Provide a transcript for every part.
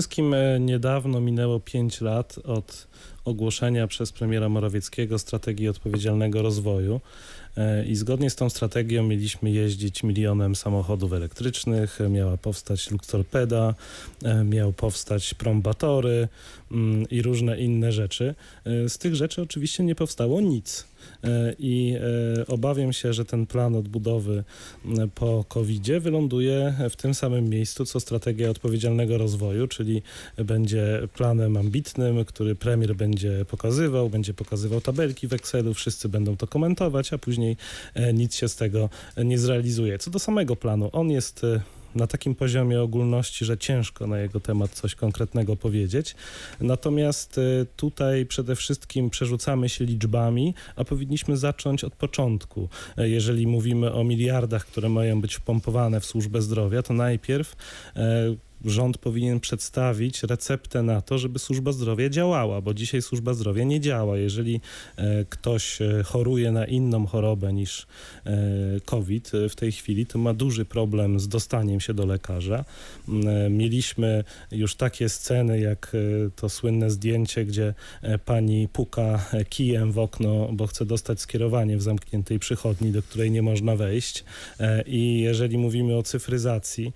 wszystkim e, niedawno minęło 5 lat od ogłoszenia przez premiera Morawieckiego strategii odpowiedzialnego rozwoju. E, I zgodnie z tą strategią mieliśmy jeździć milionem samochodów elektrycznych, miała powstać Luxtorpeda, e, miał powstać Prombatory mm, i różne inne rzeczy. E, Z tych rzeczy oczywiście nie powstało nic. I obawiam się, że ten plan odbudowy po covid wyląduje w tym samym miejscu, co strategia odpowiedzialnego rozwoju, czyli będzie planem ambitnym, który premier będzie pokazywał, będzie pokazywał tabelki w Excelu, wszyscy będą to komentować, a później e, nic się z tego nie zrealizuje. Co do samego planu, on jest e, na takim poziomie ogólności, że ciężko na jego temat coś konkretnego powiedzieć. Natomiast e, tutaj przede wszystkim przerzucamy się liczbami, a powinniśmy zacząć od początku. Jeżeli mówimy o miliardach, które mają być wpompowane w służbę zdrowia, to najpierw rząd powinien przedstawić receptę na to, żeby służba zdrowia działała, bo dzisiaj służba zdrowia nie działa. Jeżeli e, ktoś e, choruje na inną chorobę niż e, COVID w tej chwili, to ma duży problem z dostaniem się do lekarza. M, e, Mieliśmy już takie sceny, jak to słynne zdjęcie, gdzie pani puka kijem w okno, bo chce dostać skierowanie w zamkniętej przychodni, do której nie można wejść. I jeżeli mówimy o cyfryzacji,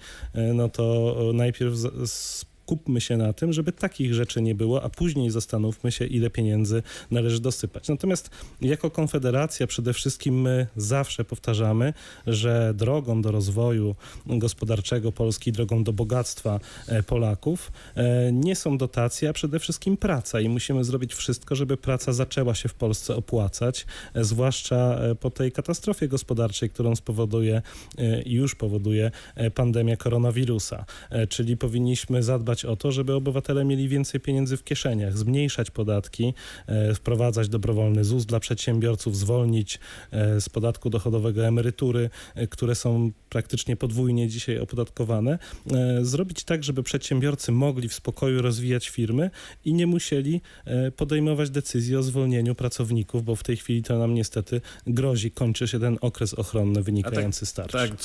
no to e, najpierw z- uh, skupmy się na tym, żeby takich rzeczy nie było, a później zastanówmy się, ile pieniędzy należy dosypać. Natomiast jako Konfederacja przede wszystkim my zawsze powtarzamy, że drogą do rozwoju gospodarczego Polski, drogą do bogactwa e, Polaków e, nie są dotacje, a przede wszystkim praca i musimy zrobić wszystko, żeby praca zaczęła się w Polsce opłacać, e, zwłaszcza po tej katastrofie gospodarczej, którą spowoduje i już powoduje pandemia koronawirusa. Czyli powinniśmy zadbać o to, żeby obywatele mieli więcej pieniędzy w kieszeniach, zmniejszać podatki, e, wprowadzać dobrowolny ZUS dla przedsiębiorców, zwolnić e, z podatku dochodowego emerytury, e, które są praktycznie podwójnie dzisiaj opodatkowane, zrobić tak, żeby przedsiębiorcy mogli w spokoju rozwijać firmy i nie musieli podejmować decyzji o zwolnieniu pracowników, bo w tej chwili to nam niestety grozi, kończy się ten okres ochronny wynikający z tarczy. Tak,